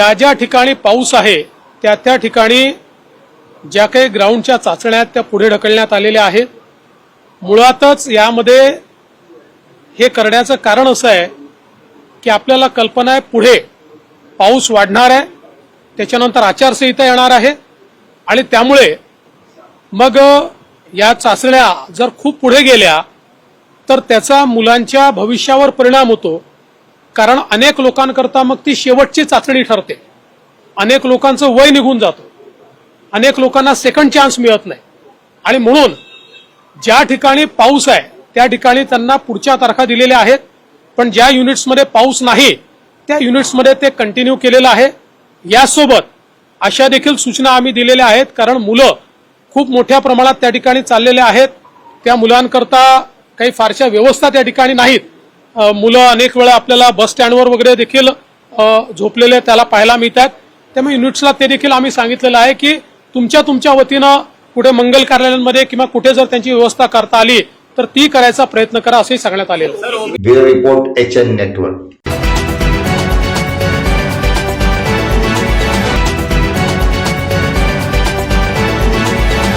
ज्या ज्या ठिकाणी पाऊस आहे त्या त्या ठिकाणी ज्या काही ग्राउंडच्या चाचण्या आहेत त्या पुढे ढकलण्यात आलेल्या आहेत. मुळातच यामध्ये हे करण्याचं कारण असं आहे की आपल्याला कल्पना आहे पुढे पाऊस वाढणार आहे त्याच्यानंतर आचारसंहिता येणार आहे आणि त्यामुळे मग या चाचण्या जर खूप पुढे गेल्या तर त्याचा मुलांच्या भविष्यावर परिणाम होतो. कारण अनेक लोकांकरता मग ती शेवटची चाचणी ठरते. अनेक लोकांचं वय निघून जातं. अनेक लोकांना सेकंड चान्स मिळत नाही. आणि म्हणून ज्या ठिकाणी पाऊस आहे त्या ठिकाणी त्यांना पुढच्या तारखा दिलेल्या आहेत. पण ज्या युनिट्समध्ये पाऊस नाही त्या युनिट्समध्ये ते कंटिन्यू केलेलं आहे. यासोबत अशा देखील सूचना आम्ही दिलेल्या आहेत. कारण मुलं खूप मोठ्या प्रमाणात त्या ठिकाणी चाललेले आहेत. त्या मुलांकरता काही फारशा व्यवस्था त्या ठिकाणी नाहीत. मुलं अनेक वेळा आपल्याला बस स्टँडवर वगैरे देखील झोपलेले त्याला पाहायला मिळतात. त्यामुळे युनिट्सला ते देखील आम्ही सांगितलेलं आहे की तुमच्या तुमच्या वतीनं कुठे मंगल कार्यालयांमध्ये किंवा कुठे जर त्यांची व्यवस्था करता आली तर ती करायचा प्रयत्न करा असंही सांगण्यात आलेलं रिपोर्ट एच एन नेटवर्क.